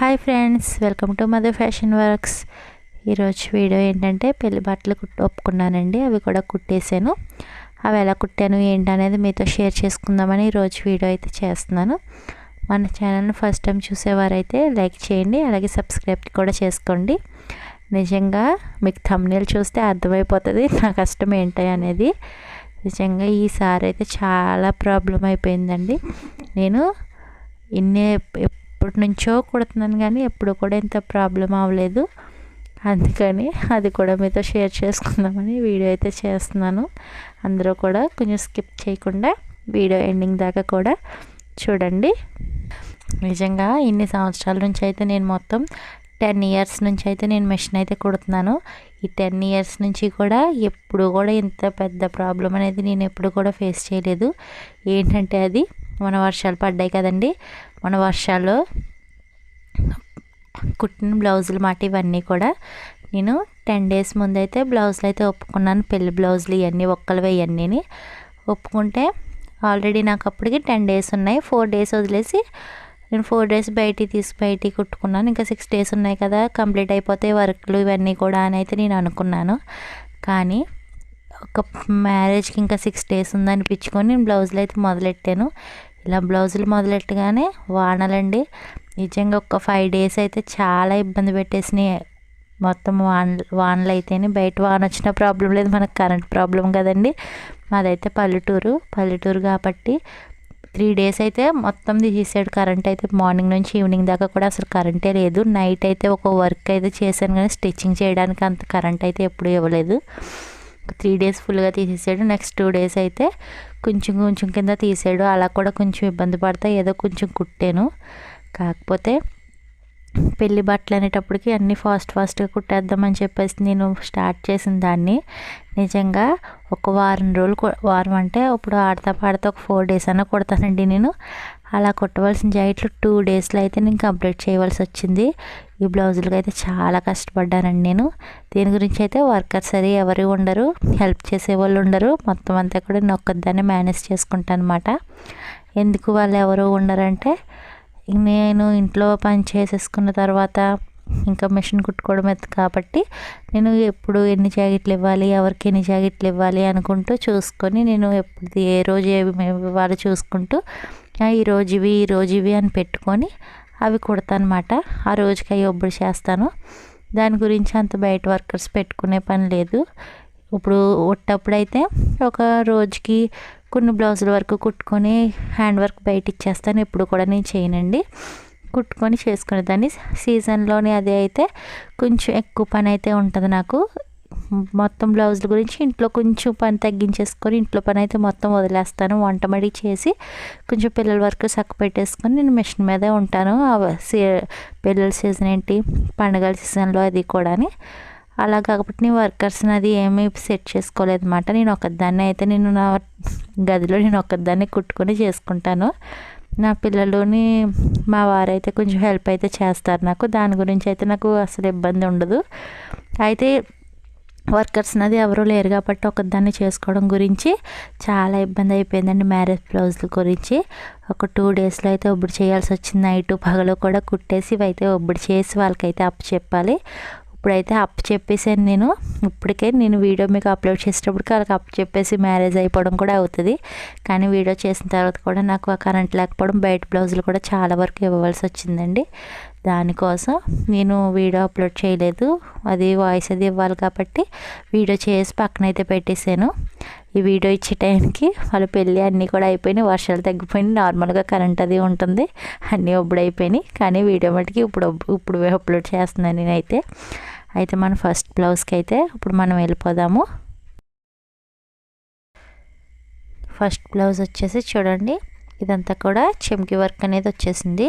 Hi friends welcome to mother fashion works. ఈరోజు video ఏంటంటే పెళ్ళి బట్టలు కుట్టు ఒప్పుకున్నానండి అవి కూడా కుట్టేసాను అవి ఎలా కుట్టాను ఏంటి అనేది మీతో షేర్ చేసుకుందామని ఈరోజు వీడియో అయితే చేస్తున్నాను. మన ఛానల్ని ఫస్ట్ టైం చూసేవారైతే లైక్ చేయండి అలాగే సబ్స్క్రైబ్ కూడా చేసుకోండి. నిజంగా మీకు thumbnail చూస్తే అర్థమైపోతుంది నా కష్టం ఏంటి అనేది. నిజంగా ఈసారి అయితే చాలా ప్రాబ్లం అయిపోయిందండి. నేను ఇన్ని ఎప్పటి నుంచో కుడుతున్నాను కానీ ఎప్పుడు కూడా ఇంత ప్రాబ్లం అవ్వలేదు. అందుకని అది కూడా మీతో షేర్ చేసుకుందామని వీడియో అయితే చేస్తున్నాను. అందరూ కూడా కొంచెం స్కిప్ చేయకుండా వీడియో ఎండింగ్ దాకా కూడా చూడండి. నిజంగా ఇన్ని సంవత్సరాల నుంచి అయితే నేను మొత్తం టెన్ ఇయర్స్ నుంచి అయితే నేను మెషిన్ అయితే కుడుతున్నాను. ఈ టెన్ ఇయర్స్ నుంచి కూడా ఎప్పుడు కూడా ఇంత పెద్ద ప్రాబ్లం అనేది నేను ఎప్పుడు కూడా ఫేస్ చేయలేదు. ఏంటంటే అది మన వర్షాలు పడ్డాయి కదండి. మన వర్షాలు కుట్టిన బ్లౌజులు మాట ఇవన్నీ కూడా నేను టెన్ డేస్ ముందైతే బ్లౌజులు అయితే ఒప్పుకున్నాను. పెళ్ళి బ్లౌజులు ఇవన్నీ ఒక్కలవే ఇవన్నీ ఒప్పుకుంటే ఆల్రెడీ నాకు అప్పటికి టెన్ డేస్ ఉన్నాయి. ఫోర్ డేస్ వదిలేసి నేను ఫోర్ డేస్ బయటికి తీసి బయటికి కుట్టుకున్నాను. ఇంకా సిక్స్ డేస్ ఉన్నాయి కదా కంప్లీట్ అయిపోతే వర్క్లు ఇవన్నీ కూడా అని అయితే నేను అనుకున్నాను. కానీ ఒక మ్యారేజ్కి ఇంకా సిక్స్ డేస్ ఉందనిపించుకొని నేను బ్లౌజులు అయితే మొదలెట్టాను. ఇలా బ్లౌజులు మొదలెట్టగానే వానలండి. నిజంగా ఒక ఫైవ్ డేస్ అయితే చాలా ఇబ్బంది పెట్టేసినాయి. మొత్తం వాన వానలు అయితేనే బయట వాన వచ్చిన ప్రాబ్లం లేదు. మనకు కరెంట్ ప్రాబ్లం కదండి. మాదైతే పల్లెటూరు. పల్లెటూరు కాబట్టి త్రీ డేస్ అయితే మొత్తం తీసేసాడు. కరెంట్ అయితే మార్నింగ్ నుంచి ఈవినింగ్ దాకా కూడా అసలు కరెంటే లేదు. నైట్ అయితే ఒక వర్క్ అయితే చేశాను కానీ స్టిచ్చింగ్ చేయడానికి అంత కరెంట్ అయితే ఎప్పుడు ఇవ్వలేదు. త్రీ డేస్ ఫుల్గా తీసేసాడు. నెక్స్ట్ టూ డేస్ అయితే కొంచెం కొంచెం కింద తీసాడు. అలా కూడా కొంచెం ఇబ్బంది పడతా ఏదో కొంచెం కుట్టాను. కాకపోతే పెళ్ళి బట్టలు అనేటప్పటికి అన్నీ ఫాస్ట్ ఫాస్ట్గా కుట్టేద్దామని చెప్పేసి నేను స్టార్ట్ చేసిన దాన్ని. నిజంగా ఒక వారం రోజులు వారం అంటే ఇప్పుడు ఆడతా పాడతా ఒక ఫోర్ డేస్ అన్నా కుడతానండి నేను. అలా కుట్టవలసిన జాకెట్లు టూ డేస్లో అయితే నేను కంప్లీట్ చేయవలసి వచ్చింది. ఈ బ్లౌజులకి అయితే చాలా కష్టపడ్డానండి నేను. దీని గురించి అయితే వర్కర్స్ అది ఎవరు ఉండరు హెల్ప్ చేసే వాళ్ళు ఉండరు. మొత్తం అంతా కూడా నేను ఒక్కదాన్ని మేనేజ్ చేసుకుంటాను అనమాట ఎందుకు వాళ్ళు ఎవరు ఉండరంటే నేను ఇంట్లో పని చేసేసుకున్న తర్వాత ఇంకా మిషన్ కుట్టుకోవడం ఎత్తు కాబట్టి నేను ఎప్పుడు ఎన్ని జాకెట్లు ఇవ్వాలి ఎవరికి ఎన్ని జాకెట్లు ఇవ్వాలి అనుకుంటూ చూసుకొని నేను ఎప్పుడు ఏ రోజు ఏవి ఇవ్వాలి చూసుకుంటూ ఈ రోజు ఇవి ఈ రోజు ఇవి అని పెట్టుకొని అవి కుడతానమాట. ఆ రోజుకి అవి ఒప్పుడు చేస్తాను. దాని గురించి అంత బయట వర్కర్స్ పెట్టుకునే పని లేదు. ఇప్పుడు ఉట్టప్పుడైతే ఒక రోజుకి కొన్ని బ్లౌజుల వరకు కుట్టుకొని హ్యాండ్ వర్క్ బయట ఇచ్చేస్తాను. ఎప్పుడు కూడా నేను చేయనండి. కుట్టుకొని చేసుకునే దాన్ని. సీజన్లోనే అదే అయితే కొంచెం ఎక్కువ పని అయితే ఉంటుంది నాకు. మొత్తం బ్లౌజుల గురించి ఇంట్లో కొంచెం పని తగ్గించేసుకొని ఇంట్లో పని అయితే మొత్తం వదిలేస్తాను. వంట మడి చేసి కొంచెం పిల్లల వరకు సక్క పెట్టేసుకొని నేను మిషన్ మీదే ఉంటాను. పిల్లల సీజన్ ఏంటి? పండుగల సీజన్లో అది కూడా అలా కాకపోతే నేను వర్కర్స్ని అది ఏమీ సెట్ చేసుకోలేదు అనమాట నేను ఒకదాన్ని అయితే నేను నా గదిలో నేను ఒకదాన్ని కుట్టుకొని చేసుకుంటాను. నా పిల్లలుని మా వారైతే కొంచెం హెల్ప్ అయితే చేస్తారు. నాకు దాని గురించి అయితే నాకు అసలు ఇబ్బంది ఉండదు. అయితే వర్కర్స్ అది ఎవరూ లేరు కాబట్టి ఒకదాన్ని చేసుకోవడం గురించి చాలా ఇబ్బంది అయిపోయిందండి మ్యారేజ్ బ్లౌజుల గురించి. ఒక టూ డేస్లో అయితే ఒబ్బడి చేయాల్సి వచ్చింది. నైట్ పగలు కూడా కుట్టేసి ఇవైతే ఒబ్బడి చేసి వాళ్ళకైతే అప్పు చెప్పాలి ఇప్పుడైతే అప్పు చెప్పేసాను నేను. ఇప్పటికే నేను వీడియో మీకు అప్లోడ్ చేసేటప్పటికి వాళ్ళకి అప్పు చెప్పేసి మ్యారేజ్ అయిపోవడం కూడా అవుతుంది. కానీ వీడియో చేసిన తర్వాత కూడా నాకు ఆ కరెంట్ లేకపోవడం బయట బ్లౌజులు కూడా చాలా వరకు ఇవ్వవలసి వచ్చిందండి. దానికోసం నేను వీడియో అప్లోడ్ చేయలేదు. అది వాయిస్ అది ఇవ్వాలి కాబట్టి వీడియో చేసి పక్కన అయితే పెట్టేశాను. ఈ వీడియో ఇచ్చే టైంకి వాళ్ళ పెళ్ళి అన్నీ కూడా అయిపోయినాయి వర్షాలు తగ్గిపోయినాయి నార్మల్గా కరెంట్ అది ఉంటుంది అన్నీ ఒప్పుడు అయిపోయినాయి కానీ వీడియో మటుకి ఇప్పుడు ఇప్పుడు అప్లోడ్ చేస్తున్నాను నేనైతే. అయితే మన ఫస్ట్ బ్లౌజ్కి అయితే ఇప్పుడు మనం వెళ్ళిపోదాము. ఫస్ట్ బ్లౌజ్ వచ్చేసి చూడండి ఇదంతా కూడా చెమ్కి వర్క్ అనేది వచ్చేసింది.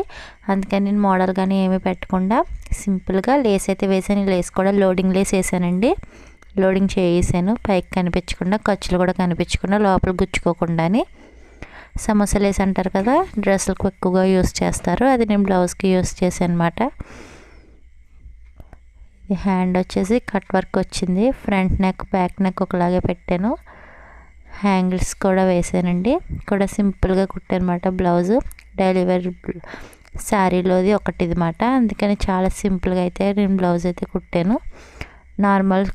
అందుకని నేను మోడల్ కానీ ఏమీ పెట్టకుండా సింపుల్గా లేస్ అయితే వేసాను లేస్ కూడా లోడింగ్ లేస్ వేసానండి. లోడింగ్ చేసాను పైకి కనిపించకుండా ఖర్చులు కూడా కనిపించకుండా లోపల గుచ్చుకోకుండానే. సమోసాలేసి అంటారు కదా డ్రెస్సులకు ఎక్కువగా యూస్ చేస్తారు. అది నేను బ్లౌజ్కి యూస్ చేశాను అనమాట హ్యాండ్ వచ్చేసి కట్ వర్క్ వచ్చింది. ఫ్రంట్ నెక్ బ్యాక్ నెక్ ఒకలాగే పెట్టాను. హ్యాంగిల్స్ కూడా వేసానండి. కూడా సింపుల్గా కుట్టానమాట బ్లౌజు. డైలీ వేర్ శారీలోది ఒకటి మాట అందుకని చాలా సింపుల్గా అయితే నేను బ్లౌజ్ అయితే కుట్టాను. నార్మల్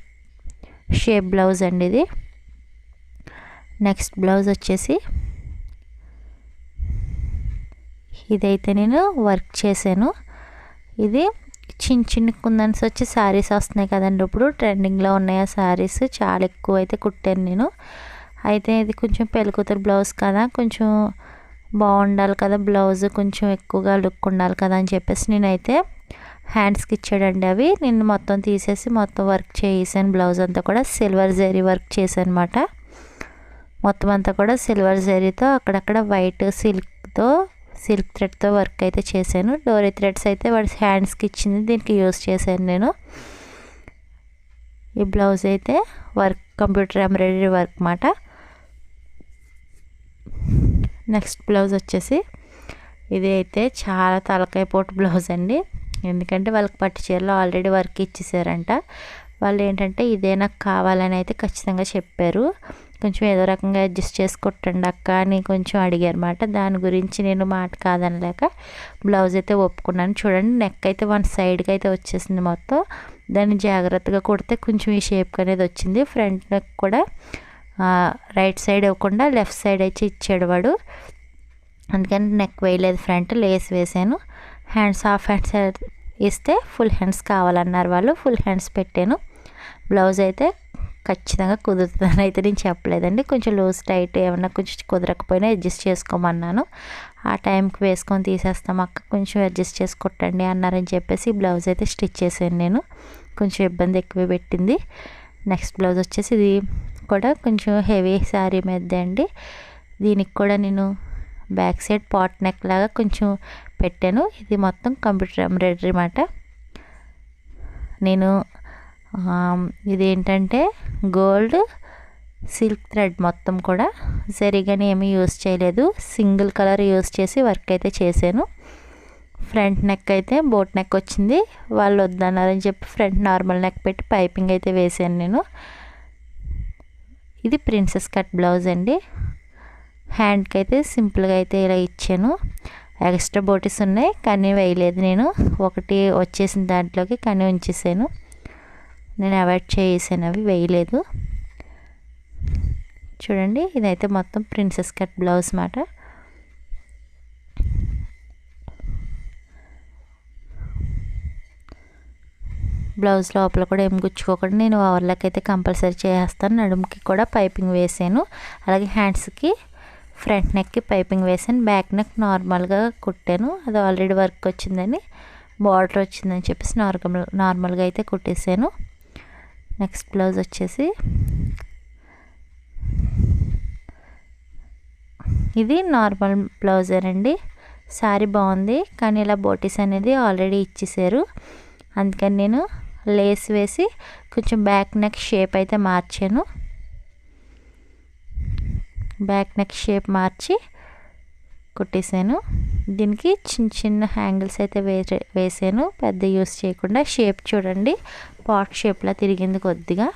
షేప్ బ్లౌజ్ అండి ఇది. నెక్స్ట్ బ్లౌజ్ వచ్చేసి ఇదైతే నేను వర్క్ చేశాను. ఇది చిన్న చిన్న కుందన్స్ వచ్చి శారీస్ వస్తున్నాయి కదండి. ఇప్పుడు ట్రెండింగ్లో ఉన్నాయి ఆ శారీస్ చాలా ఎక్కువ అయితే కుట్టాను నేను. అయితే ఇది కొంచెం పెళ్ళికూతురు బ్లౌజ్ కదా కొంచెం బాగుండాలి కదా బ్లౌజ్ కొంచెం ఎక్కువగా లుక్ ఉండాలి కదా అని చెప్పేసి నేనైతే హ్యాండ్స్కి ఇచ్చాడండి అవి. నేను మొత్తం తీసేసి మొత్తం వర్క్ చేసాను బ్లౌజ్ అంతా కూడా సిల్వర్ జరీ వర్క్ చేశాను అనమాట మొత్తం అంతా కూడా సిల్వర్ జరీతో అక్కడక్కడ వైట్ సిల్క్తో సిల్క్ థ్రెడ్తో వర్క్ అయితే చేశాను. డోరీ థ్రెడ్స్ అయితే వాడి హ్యాండ్స్కి ఇచ్చింది దీనికి యూస్ చేశాను నేను. ఈ బ్లౌజ్ అయితే వర్క్ కంప్యూటర్ ఎంబ్రాయిడరీ వర్క్ మాట. నెక్స్ట్ బ్లౌజ్ వచ్చేసి ఇది అయితే చాలా తలకాయ పోటు బ్లౌజ్ అండి. ఎందుకంటే వాళ్ళకి పట్టు చీరలో ఆల్రెడీ వర్క్ ఇచ్చేసారంట. వాళ్ళు ఏంటంటే ఇదే నాకు కావాలని అయితే ఖచ్చితంగా చెప్పారు. కొంచెం ఏదో రకంగా అడ్జస్ట్ చేసి అక్క అని కొంచెం అడిగారన్నమాట. దాని గురించి నేను మాట కాదనలేక బ్లౌజ్ అయితే ఒప్పుకున్నాను. చూడండి నెక్ అయితే వన్ సైడ్కి అయితే వచ్చేసింది మొత్తం. దాన్ని జాగ్రత్తగా కుడితే కొంచెం ఈ షేప్ అనేది వచ్చింది. ఫ్రంట్ నెక్ కూడా రైట్ సైడ్ ఇవ్వకుండా లెఫ్ట్ సైడ్ అయితే ఇచ్చాడు వాడు. అందుకని నెక్ వేయలేదు ఫ్రంట్ లేస్ వేసాను. హ్యాండ్స్ హాఫ్ హ్యాండ్స్ ఇస్తే ఫుల్ హ్యాండ్స్ కావాలన్నారు వాళ్ళు. ఫుల్ హ్యాండ్స్ పెట్టాను. బ్లౌజ్ అయితే ఖచ్చితంగా కుదురుతుందని అయితే నేను చెప్పలేదండి. కొంచెం లూజ్ టైట్ ఏమన్నా కొంచెం కుదరకపోయినా అడ్జస్ట్ చేసుకోమన్నాను. ఆ టైంకి వేసుకొని తీసేస్తాం అక్క. కొంచెం అడ్జస్ట్ చేసి అన్నారని చెప్పేసి బ్లౌజ్ అయితే స్టిచ్ చేశాను నేను. కొంచెం ఇబ్బంది ఎక్కువ పెట్టింది. నెక్స్ట్ బ్లౌజ్ వచ్చేసి ఇది కూడా కొంచెం హెవీ శారీ మీద అండి. దీనికి కూడా నేను బ్యాక్ సైడ్ పాట్ నెక్ లాగా కొంచెం పెట్టాను. ఇది మొత్తం కంప్యూటర్ ఎంబ్రాయిడరీ మాట. నేను ఇదేంటంటే గోల్డ్ సిల్క్ థ్రెడ్ మొత్తం కూడా. సరిగానే ఏమీ యూస్ చేయలేదు. సింగిల్ కలర్ యూస్ చేసి వర్క్ అయితే చేశాను. ఫ్రంట్ నెక్ అయితే బోట్ నెక్ వచ్చింది. వాళ్ళు వద్దన్నారని చెప్పి ఫ్రంట్ నార్మల్ నెక్ పెట్టి పైపింగ్ అయితే వేసాను నేను. ఇది ప్రిన్సెస్ కట్ బ్లౌజ్ అండి. హ్యాండ్కి అయితే సింపుల్గా అయితే ఇలా ఇచ్చాను. ఎక్స్ట్రా బోటీస్ ఉన్నాయి కానీ వేయలేదు నేను. ఒకటి వచ్చేసిన దాంట్లోకి కానీ ఉంచేసాను. నేను అవాయిడ్ చేసాను అవి వేయలేదు. చూడండి ఇదైతే మొత్తం ప్రిన్సెస్ కట్ బ్లౌజ్ మాట. బ్లౌజ్ లోపల కూడా ఏం గుచ్చుకోకుండా నేను ఓవర్లాక్ అయితే కంపల్సరీ చేస్తాను నడుముకి కూడా పైపింగ్ వేసాను. అలాగే హ్యాండ్స్కి ఫ్రంట్ నెక్కి పైపింగ్ వేసాను. బ్యాక్ నెక్ నార్మల్గా కుట్టాను. అది ఆల్రెడీ వర్క్ వచ్చిందని బార్డర్ వచ్చిందని చెప్పేసి నార్మల్ నార్మల్గా అయితే కుట్టేసాను. నెక్స్ట్ బ్లౌజ్ వచ్చేసి ఇది నార్మల్ బ్లౌజేనండి శారీ బాగుంది కానీ ఇలా బోటీస్ అనేది ఆల్రెడీ ఇచ్చేసారు. అందుకని నేను లేస్ వేసి కొంచెం బ్యాక్ నెక్ షేప్ అయితే మార్చాను. బ్యాక్ నెక్ షేప్ మార్చి కుట్టేశాను దీనికి చిన్న చిన్న హ్యాంగిల్స్ అయితే వేసే వేసాను. పెద్ద యూస్ చేయకుండా షేప్ చూడండి. పాట్ షేప్లా తిరిగింది కొద్దిగా.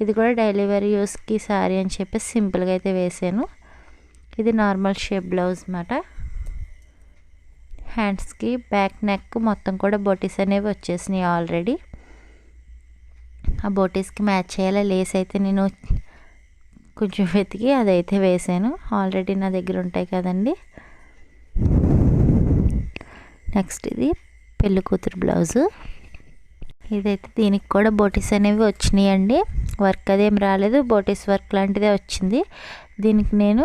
ఇది కూడా డెలివరీ యూస్కి సారీ అని చెప్పి సింపుల్గా అయితే వేసాను. ఇది నార్మల్ షేప్ బ్లౌజ్ అన్నమాట హ్యాండ్స్కి బ్యాక్ నెక్ మొత్తం కూడా బొటీస్ అనేవి వచ్చేసినాయి ఆల్రెడీ. ఆ బొటీస్కి మ్యాచ్ అయ్యేలా లేస్ అయితే నేను కొంచెం వెతికి అదైతే వేసాను. ఆల్రెడీ నా దగ్గర ఉంటాయి కదండి. నెక్స్ట్ ఇది పెళ్ళి కూతురు బ్లౌజు. ఇదైతే దీనికి కూడా బోటీస్ అనేవి వచ్చినాయండి. వర్క్ అదేం రాలేదు. బోటీస్ వర్క్ లాంటిదే వచ్చింది. దీనికి నేను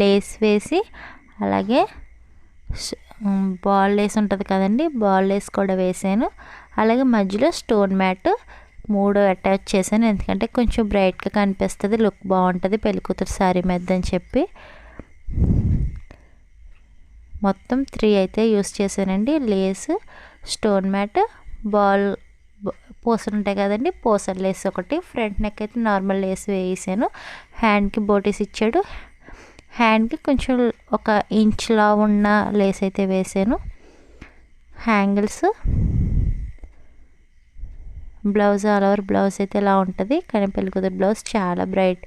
లేస్ వేసి అలాగే బాల్ లేస్ ఉంటుంది కదండి. బాల్ లేస్ కూడా వేసాను. అలాగే మధ్యలో స్టోన్ మ్యాట్ మూడు అటాచ్ చేశాను. ఎందుకంటే కొంచెం బ్రైట్గా కనిపిస్తుంది లుక్ బాగుంటుంది పెళ్ళికూతురు శారీ మీద అని చెప్పి. మొత్తం త్రీ అయితే యూస్ చేశానండి. లేస్ స్టోన్ మ్యాట్ బాల్ పూసలు ఉంటాయి కదండి పూసలు లేస్ ఒకటి. ఫ్రంట్ నెక్ అయితే నార్మల్ లేస్ వేసాను హ్యాండ్కి బోటీస్ ఇచ్చాడు. హ్యాండ్కి కొంచెం ఒక ఇంచ్లా ఉన్న లేస్ అయితే వేసాను. హ్యాంగిల్స్ బ్లౌజ్ ఆల్ ఓవర్ బ్లౌజ్ అయితే ఇలా ఉంటుంది. కానీ పెళ్ళికూతురు బ్లౌజ్ చాలా బ్రైట్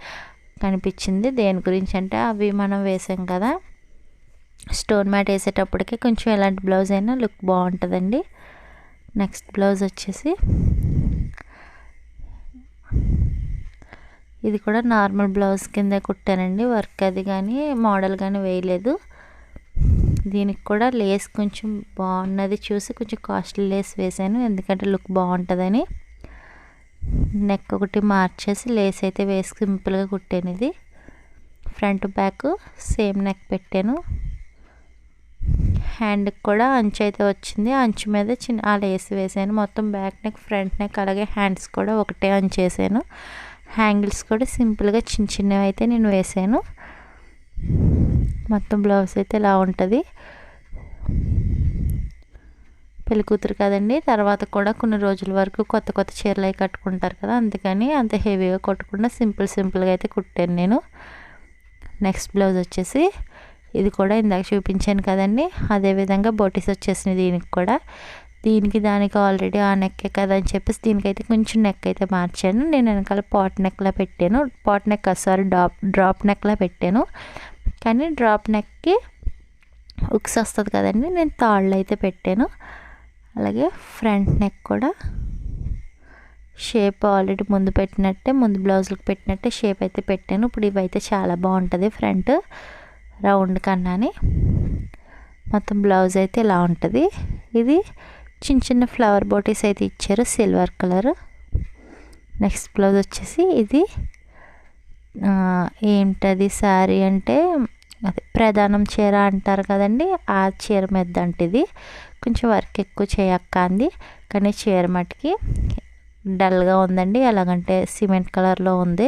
కనిపించింది. దేని గురించి అంటే అవి మనం వేసాం కదా. స్టోన్ మ్యాట్ వేసేటప్పటికి కొంచెం ఎలాంటి బ్లౌజ్ అయినా లుక్ బాగుంటుందండి. నెక్స్ట్ బ్లౌజ్ వచ్చేసి ఇది కూడా నార్మల్ బ్లౌజ్ కింద కుట్టానండి. వర్క్ అది కానీ మోడల్ కానీ వేయలేదు. దీనికి కూడా లేస్ కొంచెం బాగున్నది చూసి కొంచెం కాస్ట్లీ లేస్ వేసాను. ఎందుకంటే లుక్ బాగుంటుందని. నెక్ ఒకటి మార్చేసి లేస్ అయితే వేసి సింపుల్గా కుట్టాను ఇది. ఫ్రంట్ బ్యాక్ సేమ్ నెక్ పెట్టాను. హ్యాండ్కి కూడా అంచు అయితే వచ్చింది. అంచు మీద చిన్న ఆ లేస్ వేసాను. మొత్తం బ్యాక్ నెక్ ఫ్రంట్ నెక్ అలాగే హ్యాండ్స్ కూడా ఒకటే అంచేసాను హ్యాంగిల్స్ కూడా సింపుల్గా చిన్న చిన్నవి అయితే నేను వేసాను. మొత్తం బ్లౌజ్ అయితే ఇలా ఉంటుంది. పెళ్ళి కూతురు కదండి. తర్వాత కూడా కొన్ని రోజుల వరకు కొత్త కొత్త చీరలు అవి కట్టుకుంటారు కదా. అందుకని అంత హెవీగా కొట్టకుండా సింపుల్ సింపుల్గా అయితే కుట్టాను నేను. నెక్స్ట్ బ్లౌజ్ వచ్చేసి ఇది కూడా ఇందాక చూపించాను కదండి. అదేవిధంగా బోటీస్ వచ్చేసినాయి దీనికి కూడా. దీనికి దానికి ఆల్రెడీ ఆ నెక్కే కదా అని చెప్పేసి దీనికైతే కొంచెం నెక్ అయితే మార్చాను. నేను వెనకాల పాట్ నెక్లా పెట్టాను. Pot neck sorry drop drop నెక్లా పెట్టాను. కానీ డ్రాప్ నెక్కి ఉక్స్ వస్తుంది కదండి. నేను తాళ్ళు అయితే పెట్టాను. అలాగే ఫ్రంట్ నెక్ కూడా షేప్ ఆల్రెడీ ముందు పెట్టినట్టే ముందు బ్లౌజులకు పెట్టినట్టే షేప్ అయితే పెట్టాను. ఇప్పుడు ఇవైతే చాలా బాగుంటుంది ఫ్రంట్ రౌండ్ కన్నాని. మొత్తం బ్లౌజ్ అయితే ఇలా ఉంటుంది. ఇది చిన్న చిన్న ఫ్లవర్ బోటీస్ అయితే ఇచ్చారు సిల్వర్ కలర్. నెక్స్ట్ బ్లౌజ్ వచ్చేసి ఇది ఏంటది శారీ అంటే ప్రధానం చీర అంటారు కదండి ఆ చీర మీద ఇది కొంచెం వర్క్ ఎక్కువ చేయక్క అంది కానీ చీర మటుకి డల్గా ఉందండి ఎలాగంటే సిమెంట్ కలర్లో ఉంది.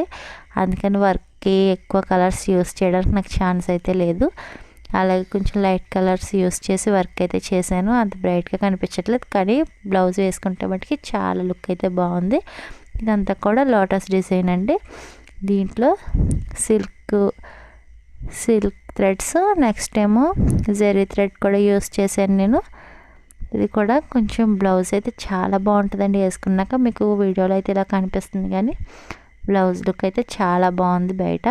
అందుకని వర్క్కి ఎక్కువ కలర్స్ యూస్ చేయడానికి నాకు ఛాన్స్ అయితే లేదు. అలాగే కొంచెం లైట్ కలర్స్ యూస్ చేసి వర్క్ అయితే చేశాను అంత బ్రైట్గా కనిపించట్లేదు కానీ బ్లౌజ్ వేసుకుంటే మటుకి చాలా లుక్ అయితే బాగుంది. ఇదంతా కూడా లోటస్ డిజైన్ అండి. దీంట్లో సిల్క్ సిల్క్ థ్రెడ్స్. నెక్స్ట్ ఏమో జెరీ థ్రెడ్ కూడా యూస్ చేశాను నేను. ఇది కూడా కొంచెం బ్లౌజ్ అయితే చాలా బాగుంటుందండి వేసుకున్నాక. మీకు వీడియోలో అయితే ఇలా కనిపిస్తుంది కానీ బ్లౌజ్ లుక్ అయితే చాలా బాగుంది బయట.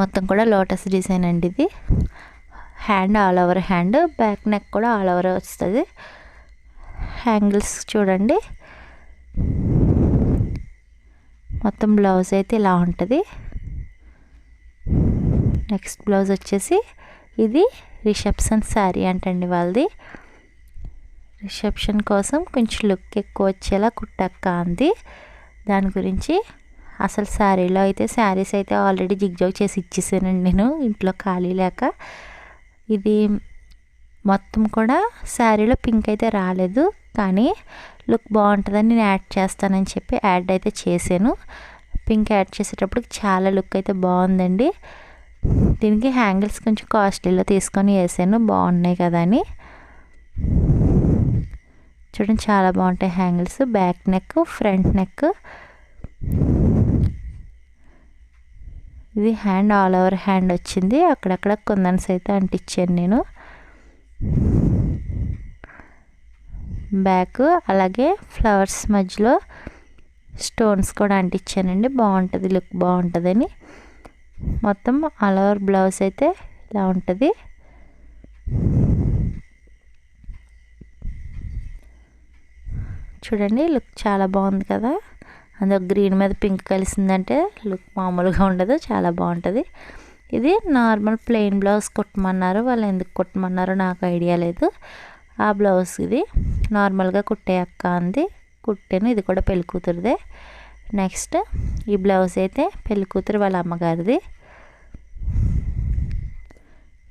మొత్తం కూడా లోటస్ డిజైన్ అండి ఇది. Hand all over hand back neck కూడా ఆల్ ఓవర్ వస్తుంది. హ్యాంగిల్స్ చూడండి. మొత్తం బ్లౌజ్ అయితే ఇలా ఉంటుంది. నెక్స్ట్ బ్లౌజ్ వచ్చేసి ఇది రిసెప్షన్ శారీ అంటండి వాళ్ళది. రిసెప్షన్ కోసం కొంచెం లుక్ ఎక్కువ వచ్చేలా కుట్టక్క అంది. దాని గురించి అసలు శారీలో అయితే శారీస్ అయితే ఆల్రెడీ జిగ్జాగ్ చేసి ఇచ్చేసానండి నేను ఇంట్లో ఖాళీ లేక. ఇది మొత్తం కూడా శారీలో పింక్ అయితే రాలేదు కానీ లుక్ బాగుంటుందని నేను యాడ్ చేస్తానని చెప్పి యాడ్ అయితే చేశాను. పింక్ యాడ్ చేసేటప్పుడు చాలా లుక్ అయితే బాగుందండి. దీనికి హ్యాంగిల్స్ కొంచెం కాస్ట్లీలో తీసుకొని వేసాను. బాగున్నాయి కదా అని. చూడండి చాలా బాగుంటాయి హ్యాంగిల్స్. Back neck front neck. ఇది హ్యాండ్ ఆల్ ఓవర్ హ్యాండ్ వచ్చింది. అక్కడక్కడ కొందన్స్ అయితే అంటించాను నేను. బ్యాక్ అలాగే ఫ్లవర్స్ మధ్యలో స్టోన్స్ కూడా అంటించానండి బాగుంటుంది లుక్ బాగుంటుందని. మొత్తం ఆల్ ఓవర్ బ్లౌజ్ అయితే ఇలా ఉంటుంది. చూడండి లుక్ చాలా బాగుంది కదా. అందులో గ్రీన్ మీద పింక్ కలిసిందంటే లుక్ మామూలుగా ఉండదు చాలా బాగుంటుంది. ఇది నార్మల్ ప్లెయిన్ బ్లౌజ్ కుట్టమన్నారు వాళ్ళు ఎందుకు కుట్టమన్నారో నాకు ఐడియా లేదు. ఆ బ్లౌజ్ ఇది నార్మల్గా కుట్టే అక్క అంది. కుట్టాను ఇది కూడా పెళ్ళి కూతురుదే నెక్స్ట్ ఈ బ్లౌజ్ అయితే పెళ్ళికూతురు వాళ్ళ అమ్మగారిది.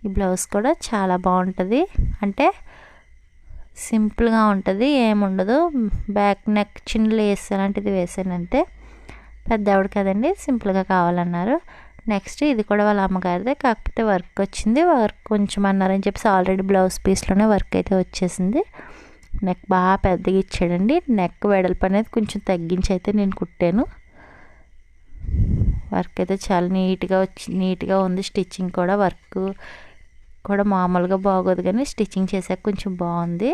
ఈ బ్లౌజ్ కూడా చాలా బాగుంటుంది. అంటే సింపుల్గా ఉంటుంది ఏముండదు. బ్యాక్ నెక్ చిన్న లేస్ అలాంటిది వేసానంతే పెద్ద ఆవిడ కదండి సింపుల్గా కావాలన్నారు. నెక్స్ట్ ఇది కూడా వాళ్ళ అమ్మగారిదే కాకపోతే వర్క్ వచ్చింది. వర్క్ కొంచెం అన్నారని చెప్పేసి ఆల్రెడీ బ్లౌజ్ పీస్లోనే వర్క్ అయితే వచ్చేసింది. నెక్ బాగా పెద్దగా ఇచ్చాడండి. నెక్ వెడల్పు అనేది కొంచెం తగ్గించి అయితే నేను కుట్టాను. వర్క్ అయితే చాలా నీట్గా వచ్చి నీట్గా ఉంది. స్టిచ్చింగ్ కూడా వర్క్ కూడా మామూలుగా బాగోదు కానీ స్టిచ్చింగ్ చేసాక కొంచెం బాగుంది.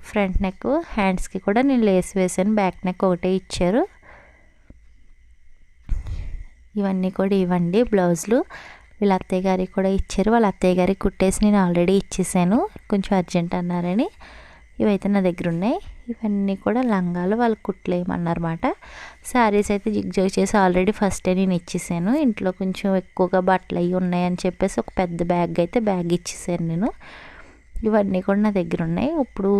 ఫ్రంట్ నెక్ హ్యాండ్స్కి కూడా నేను లేస్ వేసాను. బ్యాక్ నెక్ ఒకటే ఇచ్చారు. ఇవన్నీ కూడా ఇవ్వండి బ్లౌజులు. వీళ్ళ అత్తయ్య గారికి కూడా ఇచ్చారు. వాళ్ళ అత్తయ్య గారికి కుట్టేసి నేను ఆల్రెడీ ఇచ్చేసాను. కొంచెం అర్జెంట్ అన్నారని. ఇవైతే నా దగ్గర ఉన్నాయి. ఇవన్నీ కూడా లంగాలు వాళ్ళు కుట్లేయమన్నారన్నమాట. శారీస్ అయితే జిగ్జాగ్ చేసి ఆల్రెడీ ఫస్టే నేను ఇచ్చేసాను. ఇంట్లో కొంచెం ఎక్కువగా బట్టలు అవి ఉన్నాయని చెప్పేసి ఒక పెద్ద బ్యాగ్ అయితే బ్యాగ్ ఇచ్చేసాను నేను. ఇవన్నీ కూడా నా దగ్గర ఉన్నాయి. ఇప్పుడు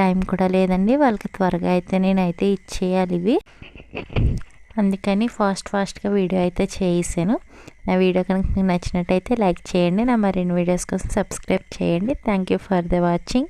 టైం కూడా లేదండి. వాళ్ళకి త్వరగా అయితే నేనైతే ఇచ్చేయాలి ఇవి. అందుకని ఫాస్ట్ ఫాస్ట్గా వీడియో అయితే చేసాను నా వీడియో కనుక మీకు నచ్చినట్టయితే లైక్ చేయండి. నా మరిన్ని వీడియోస్ కోసం సబ్స్క్రైబ్ చేయండి. Thank you for the watching